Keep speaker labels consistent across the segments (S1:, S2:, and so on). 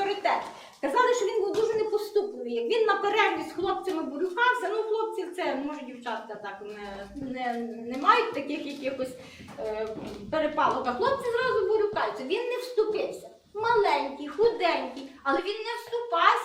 S1: авторитет. Казали, що він був дуже непоступний. Як він на перерві з хлопцями бурюхався, ну хлопці це, може, дівчатка так не, не, не мають таких якихось е, перепалок, а хлопці зразу бурюкаються. Він не вступився. Маленький, худенький, але він не вступався,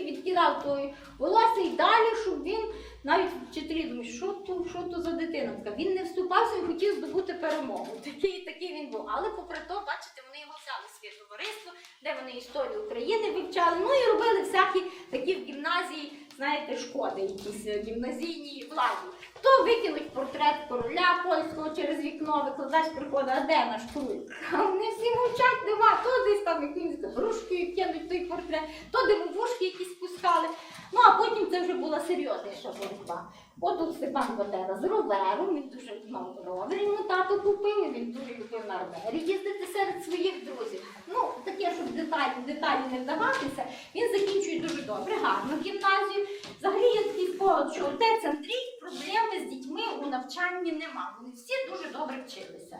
S1: тільки відкидав той волосся і далі, щоб він навіть вчителі думають, що то, що то за дитина. Він не вступався, і хотів здобути перемогу. Такий, такий він був. Але попри то, бачите, вони його взяли в своє товариство, де вони історію України вивчали. Ну і робили всякі такі в гімназії, знаєте, шкоди, якісь е, гімназійні владі. То викинуть портрет короля польського через вікно, викладач приходить, а де наш король? А вони всі мовчать, нема, то десь там якимось грушкою кинуть той портрет, то дивовушки якісь пускали. Ну а потім це вже була серйозніша боротьба. От тут Степан Бандера з ровером, він дуже мав ровер, тато купив, він дуже любив на ровері їздити серед своїх друзів. Ну, таке, щоб деталі, деталі не вдаватися, він закінчує дуже добре, гарну гімназію. Взагалі є такий спогад, що отець Андрій проблеми з дітьми у навчанні нема. Вони всі дуже добре вчилися.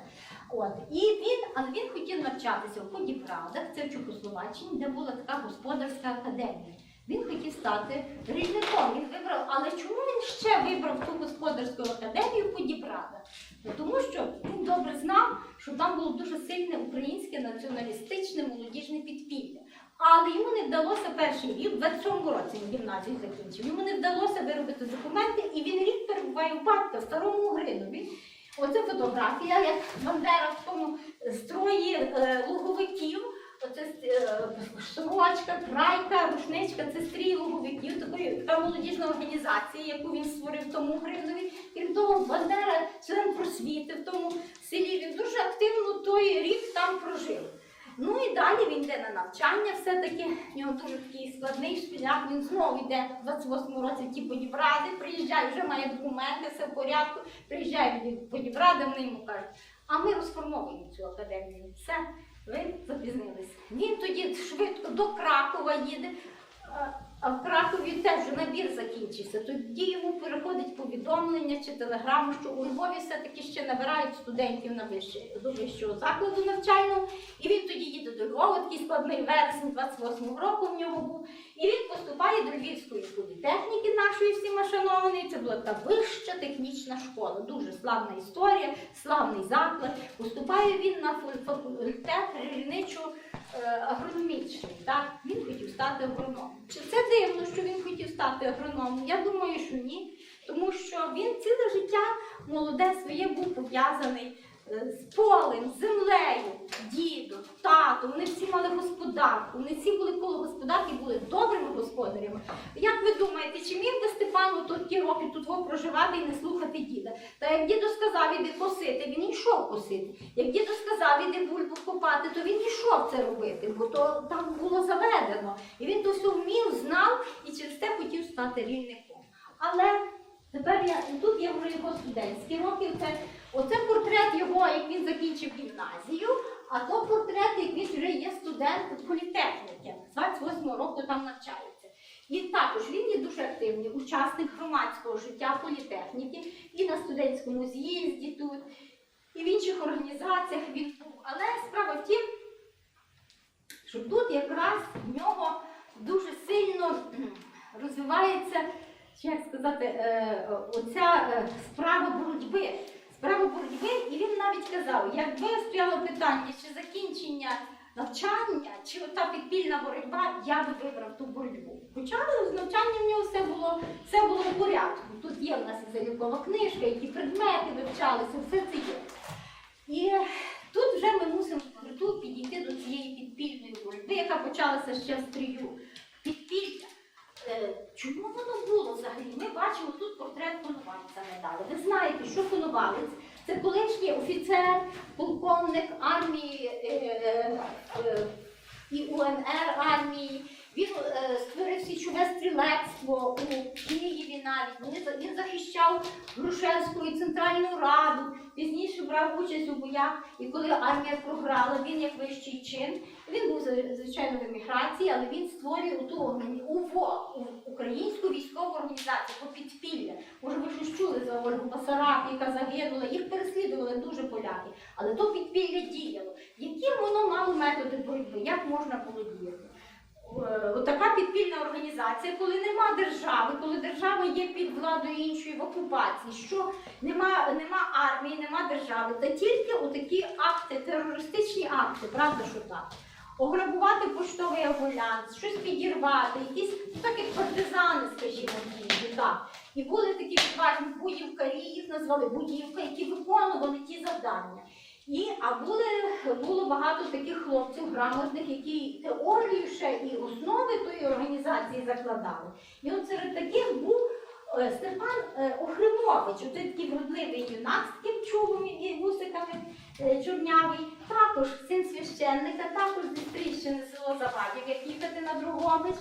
S1: От. І він, але він хотів навчатися в Подіпрадах, це в Чехословаччині, де була така господарська академія. Він хотів стати рільником. Він вибрав, але чому він ще вибрав ту господарську академію Ну, Тому що він добре знав, що там було дуже сильне українське націоналістичне молодіжне підпілля. Але йому не вдалося перший рік, в 27-му році він гімназію закінчив. Йому не вдалося виробити документи, і він рік перебуває у батька в старому Гринові. Оце фотографія, як Бандера в тому строї е, луговиків. Оце е, сорочка, крайка, рушничка, це стрій луговиків, такої така молодіжна організація, яку він створив тому Гривнові. Крім того, Бандера, член просвіти в тому селі. Він дуже активно той рік там прожив. Ну і далі він йде на навчання, все-таки в нього дуже такий складний шлях. Він знову йде в 28-му році ті подібради, приїжджає, вже має документи, все в порядку. Приїжджає в подібради, вони йому кажуть, а ми розформовуємо цю академію. Все, ви запізнились. Він тоді швидко до Кракова їде. а- в Кракові теж набір закінчився. Тоді йому переходить повідомлення чи телеграма, що у Львові все-таки ще набирають студентів на вище, до вищого закладу навчального. І він тоді їде до Львова, складний вересень 28-го року в нього був. І він поступає до Львівської політехніки нашої всіма шанованої. Це була така вища технічна школа. Дуже славна історія, славний заклад. Поступає він на факультет рільничо е, агрономічний. Так? Він хотів стати агрономом. Чи це дивно, що він хотів стати агрономом? Я думаю, що ні. Тому що він ціле життя молоде своє був пов'язаний з полем, землею, дідом, татом. Вони всі мали господарку. Вони всі були коло господарки, були добрими господарями. Як ви думаєте, чи міг би Степан тут ті роки тут проживати і не слухати діда? Та як дідо сказав, іди косити, він йшов косити. Як дідо сказав, іди бульбу копати, то він йшов це робити, бо то там було заведено. І він то все вмів, знав і через те хотів стати рільником. Але тепер я тут є вже його студентські роки. Це, оце портрет його, як він закінчив гімназію, а то портрет, як він вже є студент політехніки. З 28 року там навчається. І також він є дуже активний учасник громадського життя політехніки і на студентському з'їзді тут, і в інших організаціях він був. Але справа в тім, що тут якраз в нього дуже сильно розвивається, як сказати, е, оця е, справа боротьби. Справа боротьби, і він навіть казав, якби стояло питання, чи закінчення навчання, чи ота підпільна боротьба, я би вибрав ту боротьбу. Хоча з навчанням в нього все було, все було в порядку. Тут є в нас і залікова книжка, які предмети вивчалися, все це є. І тут вже ми мусимо підійти до цієї підпільної боротьби, яка почалася ще в стрію. Підпілля. Е, Чому воно було взагалі? Ми бачимо тут портрет Коновальця медалі. Ви знаєте, що Коновалець це колишній офіцер, полковник армії е, е, і УНР армії. Він е, створив січове стрілецтво у Києві навіть. Він, він захищав Грушевську і Центральну Раду. Пізніше брав участь у боях, і коли армія програла, він як вищий чин. Він був звичайно в еміграції, але він створює ту УВО, українську військову організацію по підпілля. Може, ви щось чули за Ольгу Басараб, яка загинула. Їх переслідували дуже поляки, але то підпілля діяло. Які воно мало методи боротьби? Як можна було діяти? Е, така підпільна організація, коли нема держави, коли держава є під владою іншої в окупації, що нема, нема армії, нема держави, та тільки отакі акти, терористичні акти, правда, що так? Ограбувати поштовий амбулянс, щось підірвати, якісь, ну так як партизани, скажімо, діяли, так. І були такі відважні будівкарі, їх назвали будівка, які виконували ті завдання. І, а були, було багато таких хлопців грамотних, які теорію ще і основи тої організації закладали. І от серед таких був е, Степан е, Охримович, оце такий вродливий юнак з таким чубом і вусиками е, чорнявий, також син священника, також зі Стріщини село Завадів, як їхати на Другобич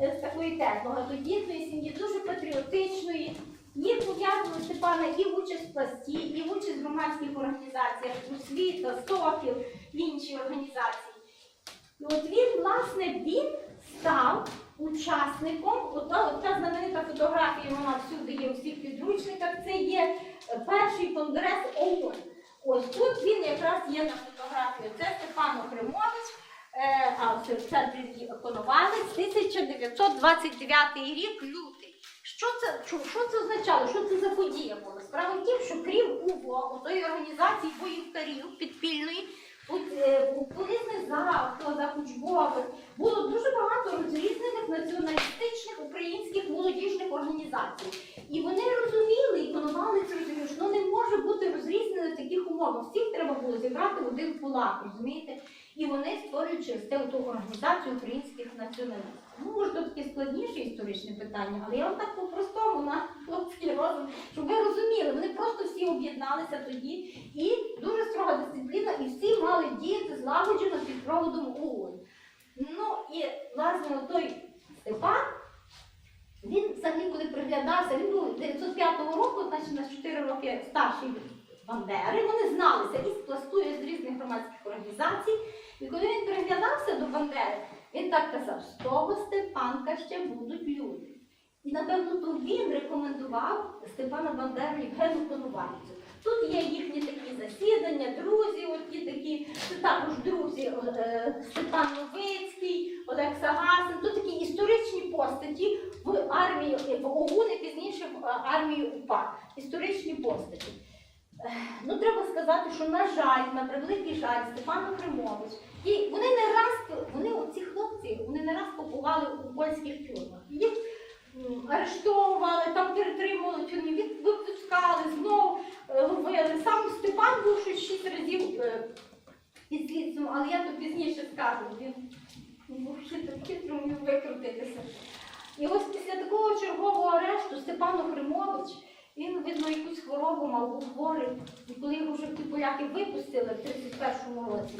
S1: е, з такої теж багатодітної сім'ї, дуже патріотичної. Їх пов'язували Степана і участь в пласті, і участь в громадських організаціях, освіта, Сокіл, інші організації. І от він, власне, він став учасником, ота, от та знаменита фотографія, вона всюди є у всіх підручниках, це є е, перший конгрес ООН. Ось тут він якраз є на фотографії. Це Степан Охримович, е, а це Коновалець, 1929 рік. Що це, що, що це означало? Що це за подія була? Справа в тім, що крім УВО, тої організації боївкарів підпільної, е, полізних захто, захучбових, було дуже багато розрізнених націоналістичних українських молодіжних організацій. І вони розуміли, і Коновалець розумів, що ну, не може бути розрізнено в таких умовах. Всіх треба було зібрати в один кулак, розумієте? І вони створюють через те ту організацію українських націоналістів. Ну, тут таке складніше історичне питання, але я вам так по-простому на хлопський розум, щоб ви розуміли, вони просто всі об'єдналися тоді і дуже строга дисципліна, і всі мали діяти злагоджено під проводом ООН. Ну і власне той Степан, він взагалі, коли приглядався, він був 905 року, значить на 4 роки старший Бандери. Вони зналися із пласту, і з різних громадських організацій. І коли він приглядався до Бандери, він так казав, з того Степанка ще будуть люди. І напевно то він рекомендував Степана Бандеру Євгену Коновальцю. Тут є їхні такі засідання, друзі, оті такі, також друзі е, Степан Новицький, Олег Сагасин, тут такі історичні постаті в армії, в ОУН і пізніше в армії УПА. Історичні постаті. Ну, треба сказати, що на жаль, на превеликий жаль, Степан Охримович, і вони не раз, вони, ці хлопці, вони не раз побували у польських тюрмах. Їх арештовували, там перетримували тюрмі, випускали, знову е, ловили. Сам Степан був щось шість разів е, під слідством, але я то пізніше скажу. Він, був хитро міг викрутитися. І ось після такого чергового арешту Степан Охримович, він, видно, якусь хворобу мав, був хворий. І коли його вже ті поляки випустили в 31-му році,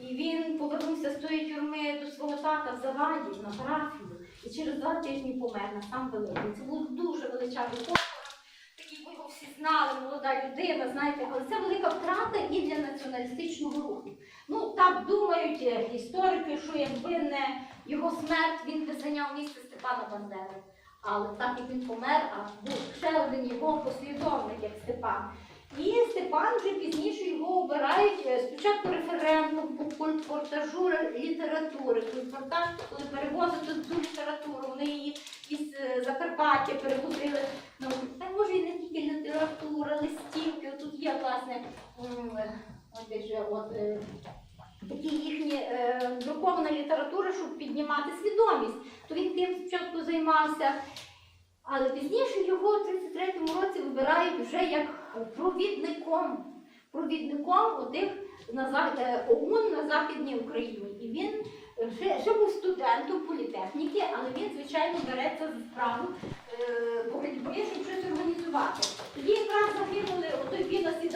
S1: і він повернувся з тої тюрми до свого тата в Заваді на парафію, і через два тижні помер на сам великий. Це був дуже величезний похорон, такий, його всі знали, молода людина, знаєте, але це велика втрата і для націоналістичного руху. Ну, так думають е, історики, що якби не його смерть, він би зайняв місце Степана Бандери. Але так як він помер, а був ще один його послідовник, як Степан. І Степан вже пізніше його обирають е, спочатку референдум по кольпортажу літератури. Кольпортаж, коли перевозити цю літературу, вони її із е, Закарпаття перевозили. Ну, та може і не тільки література, листівки. Тут є, власне, от е, такі їхні друкована література, щоб піднімати свідомість. То він тим спочатку займався. Але пізніше його в 33-му році вибирають вже як провідником, провідником отих на за- е, ОУН на Західній Україні. І він ще, ще був студентом політехніки, але він, звичайно, береться за справу е, боротьби, щоб щось організувати. Тоді якраз загинули отой Пінас і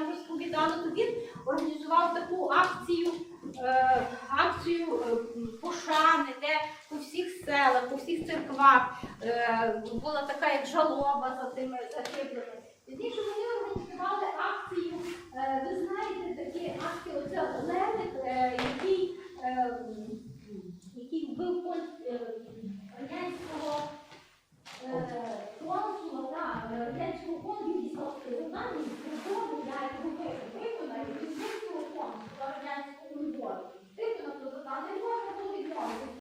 S1: нам розповідала, то він організував таку акцію е, акцію е, пошани, де по всіх селах, по всіх церквах е, була така як жалоба за тими загиблими. Пізніше вони організували акцію, е, ви знаєте, такі акції, оце Олени. закону про радянську угоду. Тих, хто на протокол не може, то відмовитися